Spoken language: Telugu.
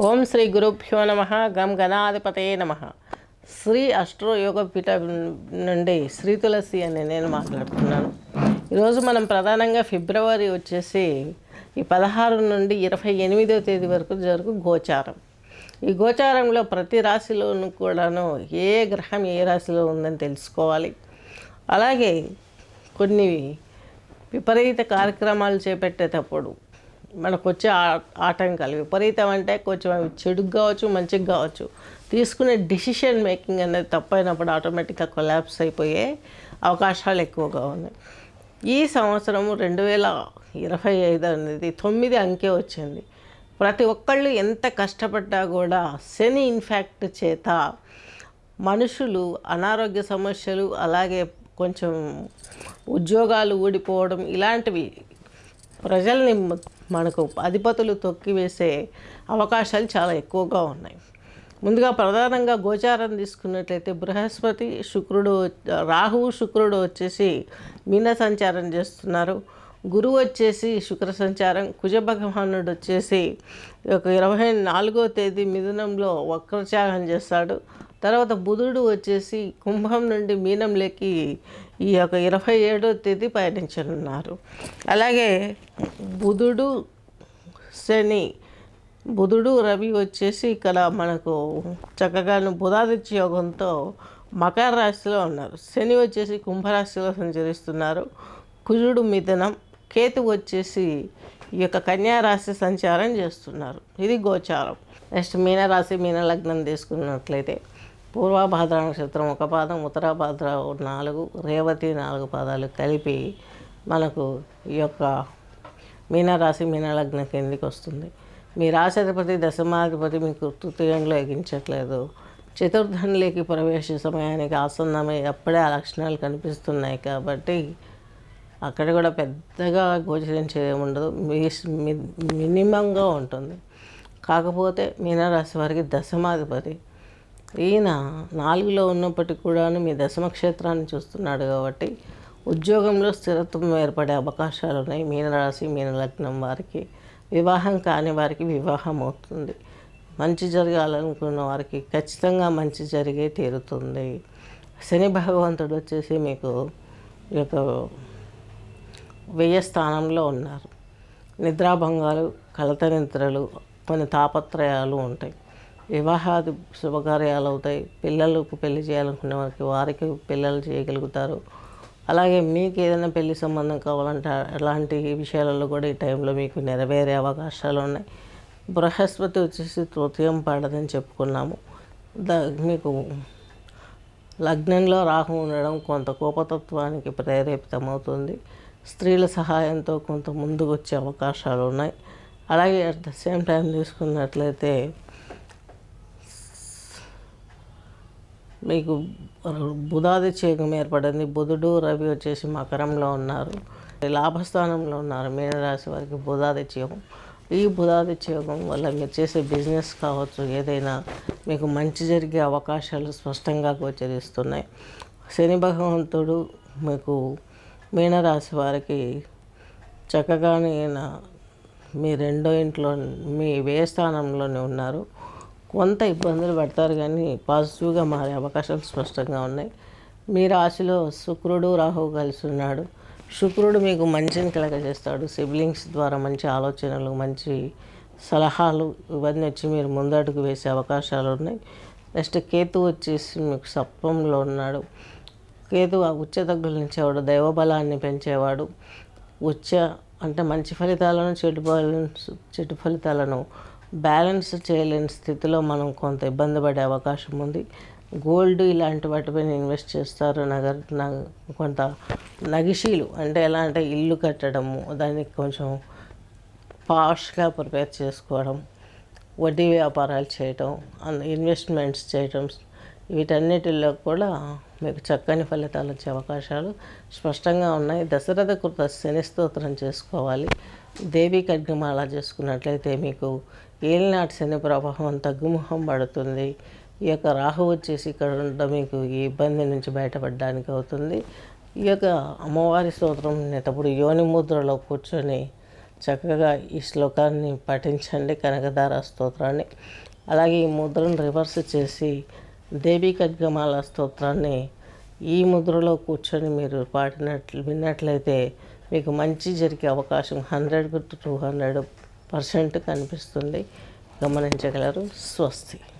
ఓం శ్రీ గురుభ్యో నమ. గం గణాధిపతయే నమ. శ్రీ అష్ట్రోయోగ పీఠ నుండి శ్రీ తులసి అని నేను మాట్లాడుతున్నాను. ఈరోజు మనం ప్రధానంగా ఫిబ్రవరి వచ్చేసి ఈ పదహారు నుండి ఇరవై ఎనిమిదో తేదీ వరకు జరుగు గోచారం. ఈ గోచారంలో ప్రతి రాశిలోనూ కూడాను ఏ గ్రహం ఏ రాశిలో ఉందని తెలుసుకోవాలి. అలాగే కొన్ని విపరీత కార్యక్రమాలు చేపట్టేటప్పుడు మనకు వచ్చే ఆ- ఆటంకాలు విపరీతం అంటే కొంచెం అవి చెడుకు కావచ్చు మంచిగా కావచ్చు. తీసుకునే డిసిషన్ మేకింగ్ అనేది తప్పైనప్పుడు ఆటోమేటిక్గా కొలాప్స్ అయిపోయే అవకాశాలు ఎక్కువగా ఉన్నాయి. ఈ సంవత్సరం రెండు వేల ఇరవై ఐదు అనేది తొమ్మిది అంకే వచ్చింది. ప్రతి ఒక్కళ్ళు ఎంత కష్టపడ్డా కూడా శని ఇన్ఫ్యాక్ట్ చేత మనుషులు అనారోగ్య సమస్యలు అలాగే కొంచెం ఉద్యోగాలు ఊడిపోవడం ఇలాంటివి ప్రజల్ని మనకు అధిపతులు తొక్కివేసే అవకాశాలు చాలా ఎక్కువగా ఉన్నాయి. ముందుగా ప్రధానంగా గోచారం తీసుకున్నట్లయితే బృహస్పతి శుక్రుడు రాహువు శుక్రుడు వచ్చేసి మీన సంచారం చేస్తున్నారు. గురువు వచ్చేసి శుక్ర సంచారం కుజ భగవానుడు వచ్చేసి ఒక ఇరవై నాలుగో తేదీ మిథునంలో వక్రత్యాగం చేస్తాడు. తర్వాత బుధుడు వచ్చేసి కుంభం నుండి మీనంలోకి ఈ యొక్క ఇరవై ఏడో తేదీ పయనించనున్నారు. అలాగే బుధుడు శని బుధుడు రవి వచ్చేసి ఇక్కడ మనకు చక్కగా బుధాదిత్య యోగంతో మకర రాశిలో ఉన్నారు. శని వచ్చేసి కుంభరాశిలో సంచరిస్తున్నారు. కుజుడు మిథనం కేతు వచ్చేసి ఈ యొక్క కన్యారాశి సంచారం చేస్తున్నారు. ఇది గోచారం. నెక్స్ట్ మీనరాశి మీన లగ్నం తీసుకున్నట్లయితే పూర్వభాద్ర నక్షత్రం ఒక పాదం ఉత్తరాభాద్ర నాలుగు రేవతి నాలుగు పాదాలు కలిపి మనకు ఈ యొక్క మీనరాశి మీనలగ్నం కిందికి వస్తుంది. మీ రాశాధిపతి దశమాధిపతి మీకు తృతీయంలో ఎగించట్లేదు. చతుర్థంలోకి ప్రవేశ సమయానికి ఆసన్నమై అప్పుడే ఆ లక్షణాలు కనిపిస్తున్నాయి కాబట్టి అక్కడ కూడా పెద్దగా గోచరించేది ఉండదు మీ- మీ- మినిమంగా ఉంటుంది. కాకపోతే మీనరాశి వారికి దశమాధిపతి ఈయన నాలుగులో ఉన్నప్పటికీ కూడాను మీ దశమ క్షేత్రాన్ని చూస్తున్నాడు కాబట్టి ఉద్యోగంలో స్థిరత్వం ఏర్పడే అవకాశాలు ఉన్నాయి. మీనరాశి మీనలగ్నం వారికి వివాహం కాని వారికి వివాహం అవుతుంది. మంచి జరగాలనుకున్న వారికి ఖచ్చితంగా మంచి జరిగే తీరుతుంది. శని భగవంతుడు వచ్చేసి మీకు ఈ యొక్క వ్యయ స్థానంలో ఉన్నారు. నిద్రాభంగాలు కలత నిద్రలు కొన్ని తాపత్రయాలు ఉంటాయి. వివాహాది శుభకార్యాలు అవుతాయి. పిల్లలకు పెళ్ళి చేయాలనుకునే వారికి వారికి పిల్లలు చేయగలుగుతారు. అలాగే మీకు ఏదైనా పెళ్ళి సంబంధం కావాలంటే అలాంటి విషయాలలో కూడా ఈ టైంలో మీకు నెరవేరే అవకాశాలు ఉన్నాయి. బృహస్పతి వచ్చేసి తృతీయం పడదని చెప్పుకున్నాము. ద మీకు లగ్నంలో రాహు ఉండడం కొంత కోపతత్వానికి ప్రేరేపితమవుతుంది. స్త్రీల సహాయంతో కొంత ముందుకు వచ్చే అవకాశాలు ఉన్నాయి. అలాగే అట్ ద సేమ్ టైం తీసుకున్నట్లయితే మీకు బుధాది ఏర్పడింది. బుధుడు రవి వచ్చేసి మకరంలో ఉన్నారు. లాభస్థానంలో ఉన్నారు. మీనరాశి వారికి బుధాదిత్యోగం ఈ బుధాదిత్యోగం వల్ల మీరు చేసే బిజినెస్ కావచ్చు ఏదైనా మీకు మంచి జరిగే అవకాశాలు స్పష్టంగా గోచరిస్తున్నాయి. శని భగవంతుడు మీకు మీనరాశి వారికి చక్కగానే మీ రెండో ఇంట్లో మీ వ్యయ స్థానంలోనే ఉన్నారు. కొంత ఇబ్బందులు పడతారు కానీ పాజిటివ్గా మారే అవకాశాలు స్పష్టంగా ఉన్నాయి. మీ రాశిలో శుక్రుడు రాహువు కలిసి ఉన్నాడు. శుక్రుడు మీకు మంచిని కలగజేస్తాడు. సిబ్లింగ్స్ ద్వారా మంచి ఆలోచనలు మంచి సలహాలు ఇవన్నీ వచ్చి మీరు ముందడుగు వేసే అవకాశాలు ఉన్నాయి. నెక్స్ట్ కేతు వచ్చేసి మీకు సప్తంలో ఉన్నాడు. కేతు ఉచ్చ ఉచ్చ తగ్గులించేవాడు దైవబలాన్ని పెంచేవాడు. ఉచ్చ అంటే మంచి ఫలితాలను చెడు బ్యాలెన్స్ చెడు ఫలితాలను బ్యాలెన్స్ చేయలేని స్థితిలో మనం కొంత ఇబ్బంది పడే అవకాశం ఉంది. గోల్డ్ ఇలాంటి వాటిపైన ఇన్వెస్ట్ చేస్తారు. నగర కొంత నగిషీలు అంటే ఎలా అంటే ఇల్లు కట్టడము దానికి కొంచెం పాష్గా ప్రిపేర్ చేసుకోవడం వడ్డీ వ్యాపారాలు చేయటం అన్- ఇన్వెస్ట్మెంట్స్ చేయటం వీటన్నిటిలో కూడా మీకు చక్కని ఫలితాలు వచ్చే అవకాశాలు స్పష్టంగా ఉన్నాయి. దశరథ కృత శని స్తోత్రం చేసుకోవాలి. దేవి ఖడ్గమాల చేసుకున్నట్లయితే మీకు ఏలినాటి శని ప్రభావం తగ్గుముఖం పడుతుంది. ఈ యొక్క రాహు వచ్చేసి ఇక్కడ ఉండడం మీకు ఈ ఇబ్బంది నుంచి బయటపడడానికి అవుతుంది. ఈ యొక్క అమ్మవారి స్తోత్రం నేటప్పుడు యోని ముద్రలో కూర్చొని చక్కగా ఈ శ్లోకాన్ని పఠించండి. కనకదార స్తోత్రాన్ని. అలాగే ఈ ముద్రను రివర్స్ చేసి దేవీ ఖడ్గమాల స్తోత్రాన్ని ఈ ముద్రలో కూర్చొని మీరు పాడినట్లు విన్నట్లయితే మీకు మంచి జరిగే అవకాశం hundred to two hundred percent కనిపిస్తుంది. గమనించగలరు. స్వస్తి.